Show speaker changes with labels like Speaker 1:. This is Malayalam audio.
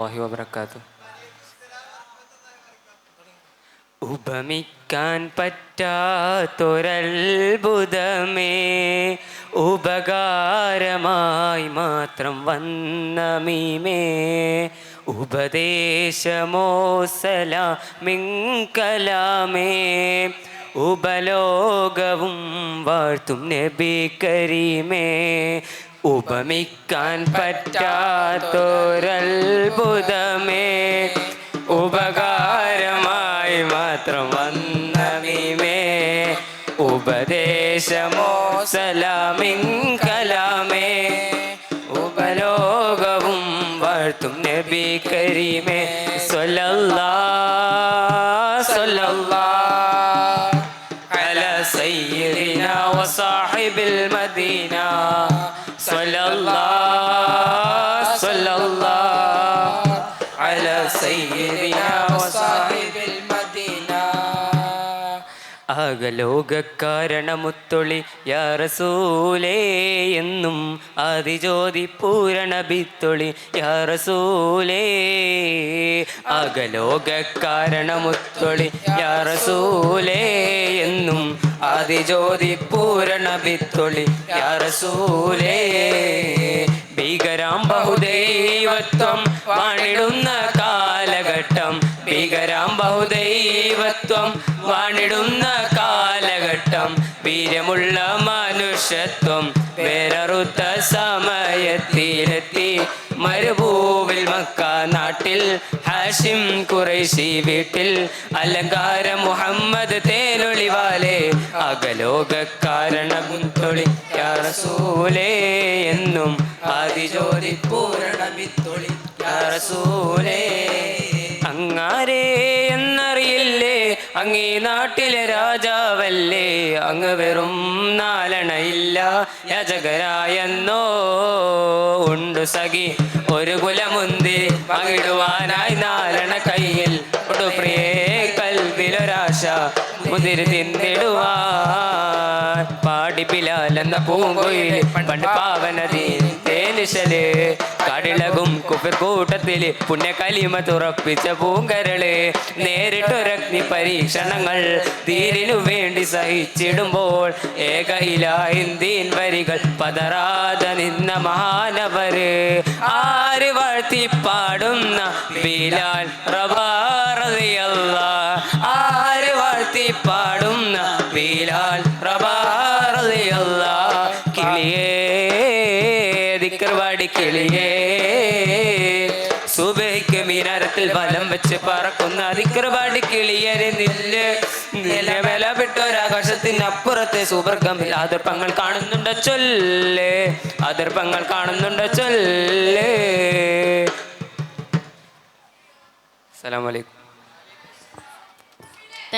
Speaker 1: അള്ളാഹി വബർക്കാത്തു ഉപമിക്കാൻ പറ്റാത്തൊരത്ഭുതമേ ഉപകാരമായി മാത്രം വന്നമീമേ. ഉപദേശമോ സലാമിങ്കലാമേ ഉപലോകവും വാഴ്ത്തും നബി കരീമേ. ഉപമിക്കാൻ പറ്റാത്തൊരത്ഭുതമേ. ഉപകാരമായി മാത്രം വന്നവിമേ ഉപദേശമോ സലാമിൻ കലാമേ. ഉപലോകവും വാഴ്ത്തും നബി കരീമേ. സ്വല്ലല്ലാ الله صلى الله على سيدنا وصاحب المدينة ആകലോകക്കാരണമുത്തൊളി യാറസൂലേ എന്നും ആദിജ്യോതി പൂരണ ബിത്തൊളി യാറസൂലേ ആകലോകക്കാരണമുത്തൊളി യാറസൂലേ എന്നും ആദിജ്യോതി പൂരണ വിത്തൊളി യാറസൂലേ ഭീകരാം ബഹുദൈവത്വം വാണിടുന്ന കാലഘട്ടം. ഭീകരാം ബഹുദൈവത്വം വാണിടുന്ന കാലഘട്ടം. വീരമുള്ള മനുഷ്യത്വം വേററുത്ത സമയത്തിലെത്തി. മരുഭൂവിൽ മക്ക നാട്ടിൽ ഹാഷിം കുറേശി വീട്ടിൽ അലങ്കാര മുഹമ്മദ് തേനൊളിവാലെ അകലോകക്കാരണം തൊളി യാറസൂലേ എന്നും ആദിജ്യോതി പൂരണ വിത്തൊളി യാറസൂലേ അങ്ങാരേ എന്നറിയില്ലേ അങ്ങീ നാട്ടിലെ രാജാവല്ലേ അങ്ങ് വെറും നാലണയില്ല യജകരായെന്നോ ഉണ്ട് സഖി. ഒരു കുലമുന്തി പങ്കിടുവാനായി നാലണ കയ്യിൽ. കൊടുപ്രിയേ കൽവിലൊരാശ മുതിരി തിന്നിടുവാൻ. പാടി ബിലാൽ എന്ന പൂങ്കൊയിൽ പണ്ട് പാവനതി തേനിശൽ. കടിളകും കുപ്പിർ കൂട്ടത്തിൽ പുണ്യ കലിമ തുറപ്പിച്ച പൂങ്കരൾ. നേരിട്ടൊരഗ്നി പരീക്ഷണങ്ങൾ തീരിനു വേണ്ടി സഹിച്ചിടുമ്പോൾ ഏകയിലായിന്തീൻ വരികൾ പതറാതെ നിന്ന മഹാനവര്. ആര് വാഴ്ത്തി പാടുന്ന ബിലാൽ റബാറിയല്ല ആര് വാഴ്ത്തി പാടുന്ന ബിലാൽ റബാറിയല്ല കിളിയേ ദിക്കർവാടി കിളിയേ. സുബൈക്ക് മീനാരത്തിൽ വലം വെച്ച് പറക്കുന്ന ദിക്കർവാടി കിളിയരെ നില്ല്. നിലവില വിട്ടൊരാകാശത്തിനപ്പുറത്തെ സുവർഗമിൽ അതിർപ്പങ്ങൾ കാണുന്നുണ്ട് ചൊല്ലേ. അതിർപ്പങ്ങൾ കാണുന്നുണ്ട് ചൊല്ലേ. അസ്സലാമു അലൈക്കും